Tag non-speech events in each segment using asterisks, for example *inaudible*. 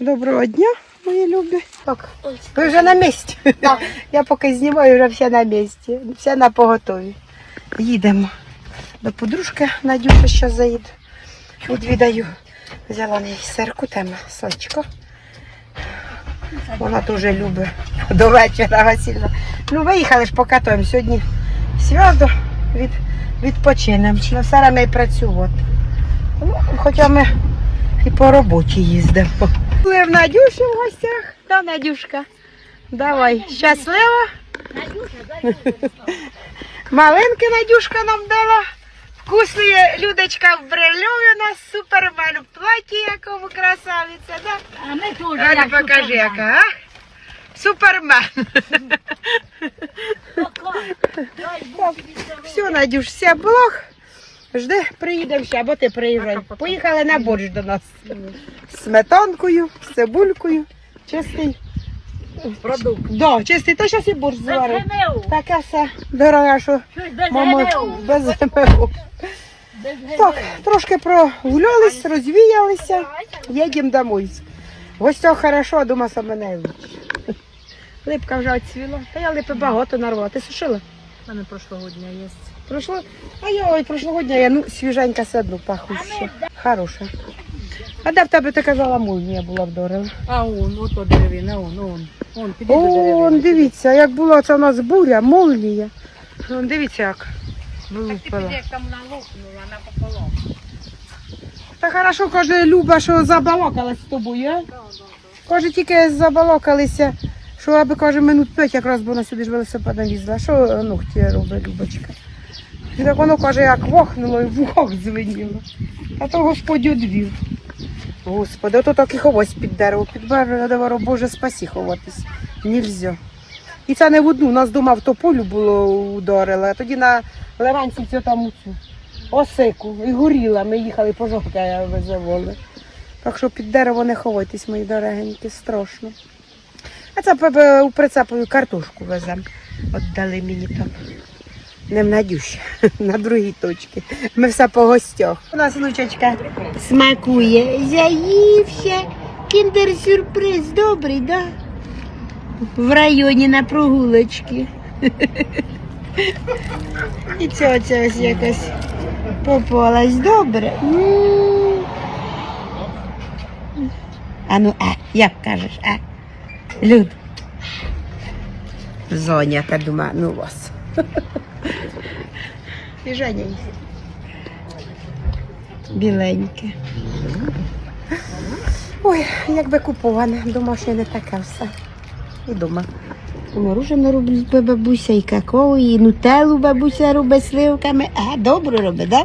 Доброго дня, мої любі. Так, ви вже на місці. *laughs* Я поки знімаю, вже все на місці. Все на поготові. Їдемо до подружки Надюша, що заїду. Відвідаю. Взяла неї сирку, тема сличко. Вона дуже любить *laughs* до вечора Васильна. Ну, виїхали ж покатуємо. Сьогодні свято від, відпочинемо. На все время і працювати. Ну, хоча ми і по роботі їздимо. Були в Надюші в гостях. Да, Надюшка. Давай, щаслива. Малинки Надюшка нам дала. Вкусні Людочка в брельові у нас супермен в платі якому красавиця, да? А ми теж. Аня, як покажи, супермен. яка, а? Супермен. Все, Надюш, все блог. Жди, приїдемо ще, або ти приїжджай. Поїхали на борщ до нас. З сметанкою, з цибулькою. Чистий. Продукт. Да, чистий, то зараз і борщ зварив. Таке все дорога, що мама без ГМО. Так, трошки прогулялись, розвіялися. Їдемо домой. В гостях хорошо, а дома саме найлучше. Липка вже відцвіла. Та я липи багато нарвала. Ти сушила? У мене прошлогодня є. Прошло? А я ой, прошлого дня я ну свіженька все одно пахуща. Хороша. А де в тебе ти казала молнія була вдорила? А он, ото деревина, он, он. Он, піди до О, деревини. дивіться, як була це у нас буря, молнія. Вон, Дивіться, як вилупила. як там налопнула напополам. Та хорошо, каже Люба, що забалакалась з тобою, а? Каже, тільки забалакалися, що аби каже минут п'ять якраз бо вона сюди ж велосипедом їздила. Що ногті робить Любочка? І так воно каже, як вохнуло і в ухах звеніло. А то Господь одвів. Господи, ото так і ховось під дерево, під дерево, Боже, спасі ховатись. Нельзя. І це не в одну, у нас дома в тополю було ударило, а тоді на Леванцівці там у цю осику і горіла. Ми їхали по жовтя визивали. Так що під дерево не ховайтесь, мої дорогенькі, страшно. А це у прицепою картошку веземо. От дали мені там. Не в Надюші, *laughs* на другій точці. Ми все по гостях. У нас внучечка смакує. Заївся. Кіндер-сюрприз добрий, да? В районі на прогулочці. *laughs* І ця оця ось якась попалась добре. А ну, а, як кажеш, а? Люд. Зоня, та думаю, ну вас. *laughs* І. Біленьке. Ой, якби куповане, домашнє не таке все. І дома. Морожене робить бабуся, і какао, і нутеллу бабуся робить сливками. А, добре робить, да?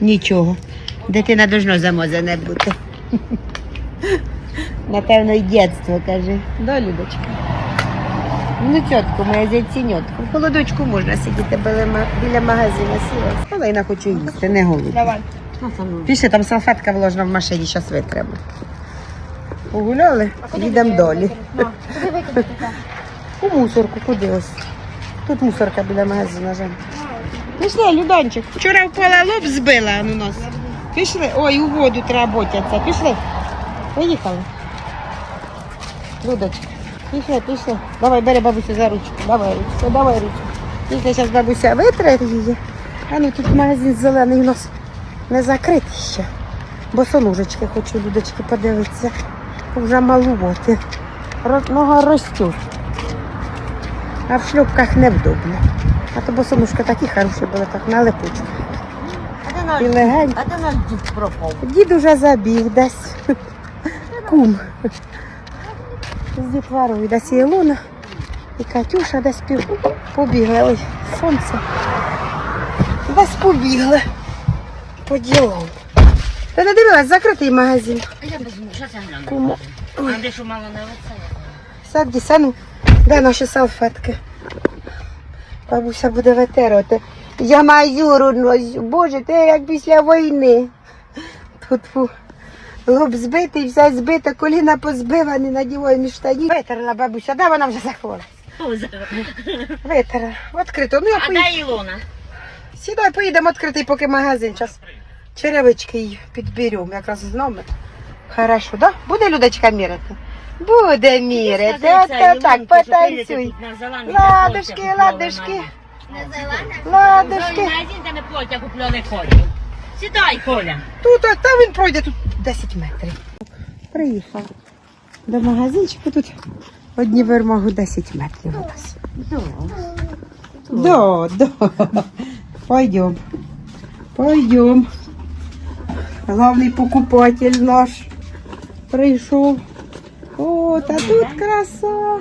Нічого. Дитина должно замазане бути. *laughs* Напевно, і дитинство, каже. Да, Людочка? Ну, тітку, моя зайціньотку. В холодочку можна сидіти біля, біля магазину сіла. Але я хочу їсти, не голодна. Давай. Пішли, там салфетка вложена в машині, зараз витремо. Погуляли, їдемо далі. У мусорку, куди ось? Тут мусорка біля магазину. Жень. Пішли, Люданчик. Вчора впала лоб збила у нас. Пішли. Ой, у воду треба ботяться. Пішли. Поїхали. Людочка. Пішли, пішли. Давай, бери бабусю за ручку. Давай ручку, давай ручку. Після зараз бабуся витре її. А ну тут магазин зелений у нас не закритий ще. Босоножечки хочу, Людочки, подивитися. Вже малувати. Нога росте. А в шлюпках невдобно. А то босоножки такі хороші були, так на легенько. а де наш дід пропав? Дід уже забіг десь. Кум. З дітворою десь і Ілона, і Катюша десь пів... побігли. Ой, сонце. Десь побігли. По ділам. Ти не дивилась, закритий магазин. А я візьму, що це гляну? Кума. А де що мало не лице? Саді, сану, де наші салфетки? Бабуся буде витерати. Я носю. Боже, ти як після війни. Тут фу. Лоб збитий, все збите, коліна позбивані, надівані штані. Витерла бабуся, де вона вже захворіла? Витерла. Відкрито. Ну я А поїду. де Ілона? Сідай, поїдемо відкритий, поки магазин час. Черевички їй підберемо, якраз з номер. Хорошо, да? Буде Людочка міряти? Буде міряти. От так, потанцюй. Ладушки, ладушки, ладушки. Магазин, де не плоть, я куплений Колю. Сідай, Коля. Тут, а, та він пройде тут 10 метрів. Приїхав до магазинчику, тут одні вимогу 10 метрів у нас. Да, да. Пойдем. Пойдем. Главний покупатель наш прийшов. О, та тут краса.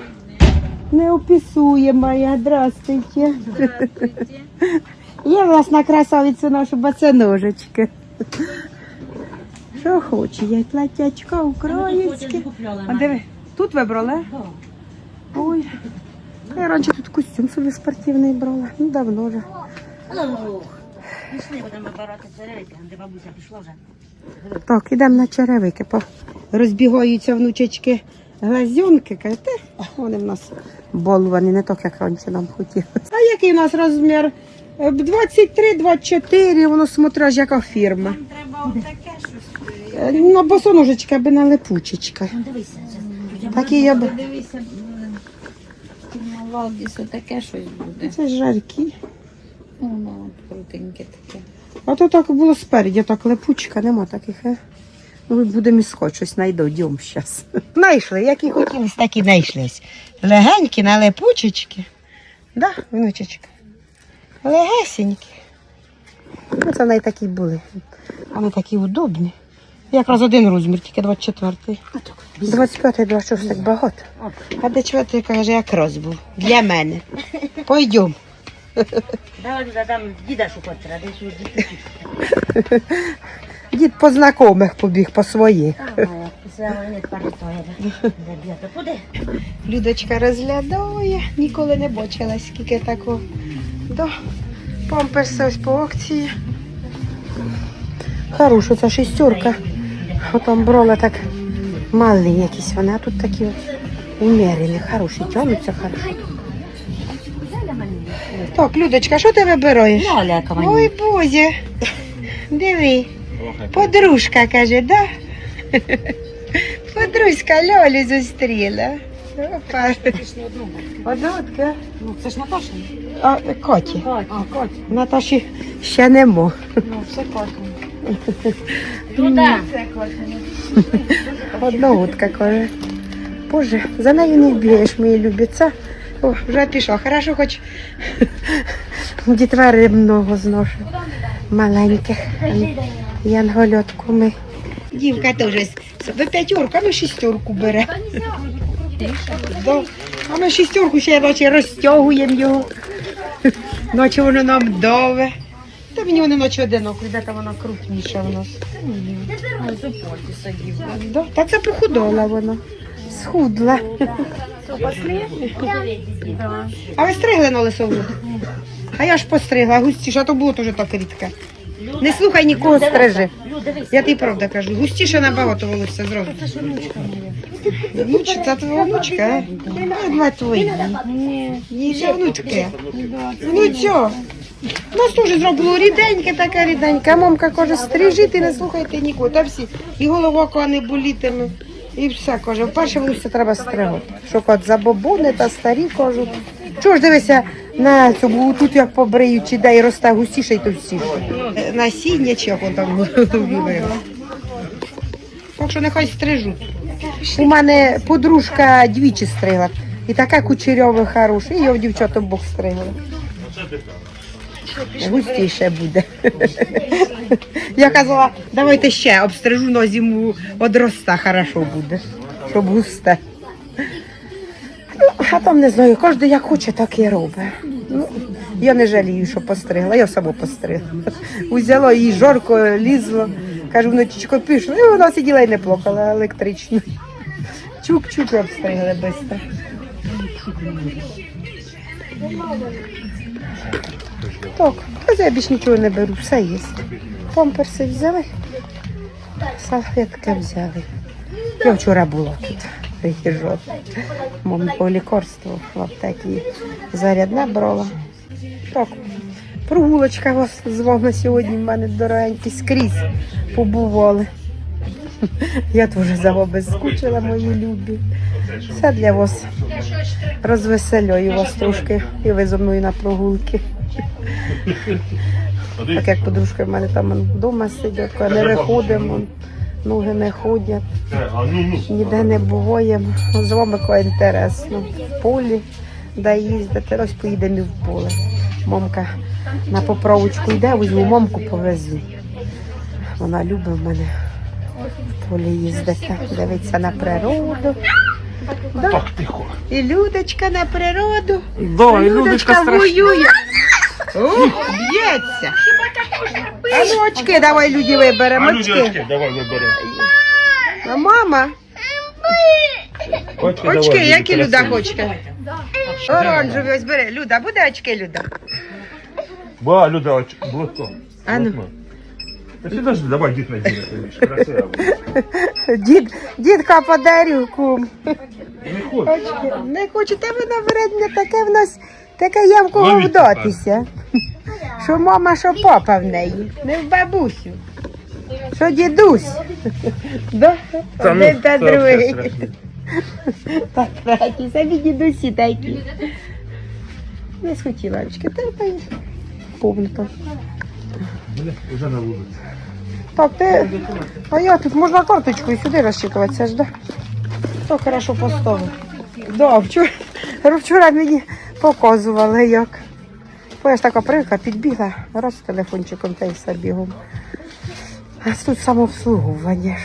Неописуємая. Здравствуйте. Є власна красавиця наша баценожечка. Що хоче? Я платячка українське. А диви, тут вибрали? Ой. Я раніше тут костюм собі спортивний брала. Ну давно вже. Пішли, будемо вибирати черевики, де бабуся пішла вже. Так, ідемо на черевики. Розбігаються внучечки глазюнки. Кажете, вони в нас болвані, не так, як раніше нам хотілося. А який у нас розмір? Е, 23, 24, воно смотраж, яка фірма. Треба отаке щось. Е, На босоножечка аби на липучечка. Ну, Дивися, зараз. Такі я б. Дивися, Валдіса таке щось буде. Це ж жаркі. Воно крутеньке таке. А то так було спереді, так липучка, нема таких. Е? Ну, ми будемо іскати, щось знайду, йдемо зараз. *laughs* Знайшли, які хотілись, такі знайшлись. Легенькі на липучечки. Да, внучечка? Легесенькі. Ну, це вони такі були. Вони такі удобні. Якраз один розмір, тільки 24-й. 25-й, 26 так багато. А де чотири, каже, якраз був. Для мене. Пойдемо. Давай там діда шукати треба, десь у дітей. Дід по знайомих побіг по своїх. Куди? Людочка розглядає, ніколи не бачила, скільки такого. Да. Памперси ось по акції. Хороша ця шістерка. Потім брала так малі якісь вони, а тут такі умерені, хороші, тянуться хороші. Так, Людочка, що ти вибираєш? Ой, Боже, диви. Подружка каже, да? *laughs* Подружка Льолі зустріла. Опа. Однотка. Ну, це ж Наташа. А, Коті. Катя. А, Катя. Наташі ще нема. Ну, все Катя. Туди. *laughs* Однотка каже. Боже, за нею не бігаєш, мої любі. Це О, вже пішла. Хорошо, хоч *laughs* дітвери много зношу. Маленьких. Янгольотку ми. Дівка теж ви п'ятерку, а ми шістерку бере. А ми шістерку ще ночі розтягуємо його. *laughs* Ночі воно нам дове. Та мені воно ночі одиноко, де там вона крупніша в нас. Та це похудола вона. Схудла. А ви стригли на лисову? А я ж постригла, густіше, а то було теж так рідке. Не слухай нікого стрижи. Я тобі правда кажу, густіше набагато волосся зразу. Внучка. Це твоя внучка? а? Два твої. Ні, це внучки. Ну що? У нас теж зробило ріденьке, таке ріденьке. А мамка каже, стрижити, не слухайте нікого. Та всі. І голова коли не болітиме. І все, каже, вперше волосся треба стригати. Що от забобони та старі кажуть. Чого ж дивися на цьому, тут як побриють, чи де і росте густіше і товстіше. Насіння чи як он там *laughs* вілили. Так що нехай стрижуть. У мене подружка двічі стригла. І таке кучерьове хороше, і його дівчата Бог стригли. Густіше буде. Я казала, давайте ще обстрижу на зиму одроста, хорошо буде, щоб густе. Ну, а там не знаю, кожен як хоче, так і робить. Ну, я не жалію, що постригла, я само постригла. Узяло її жорко лізло. Кажу, вночічко пішло. І вона сиділа і не плакала електрично. Чук-чук і обстригли швидко. Так, та я більш нічого не беру, все є. Памперси взяли, салфетки взяли. Я вчора була тут, приїжджала. Мам по лікарству в аптекі зарядне брала. Так, прогулочка з вами сьогодні в мене дорогенькі скрізь побували. *laughs* Я теж за вами скучила, мої любі. Все для вас. Розвеселюю вас трошки і ви зо мною на прогулки. Так як подружки в мене там вдома сидять, не виходимо, ноги не ходять, ніде не буваємо. З вами кого інтересно. В полі, де їздити, ось поїдемо і в поле. Мамка на поправочку йде, візьму мамку повезу. Вона любить мене в полі їздити, дивиться на природу. Да? Так, тихо. І Людочка на природу. Да, і Людочка воює. Ух, б'ється. А ну очки давай люди виберемо. А ну, Очки. дядьки, давай виберемо. А мама, Очки, очки, давай, які Люда, Люда хоче? Оранжеві ось бери. Люда, буде очки, Люда? Ба, Люда, очки. Блотко. А ну. Блотко. Та сюди давай, тобі ж красиво. Дід, дідка подарю, кум. Не хочу. Очки. Не хоче, тебе напередня таке в нас, таке є в кого Ловіть вдатися. Що мама, що папа в неї. Не в бабусю. Що дідусь. Да? Та ну, Один та це другий. страшно. Так, такі, самі дідусі такі. Не схотіла, очки, та та й повно Вже на вулиці. Так, ти. А я тут можна карточкою сюди розчитуватися ж, да? То хорошо поставив. Да, вчора, вчора мені показували як. Бо я ж така привика підбігла, раз з телефончиком та й все бігом. А тут самообслуговування.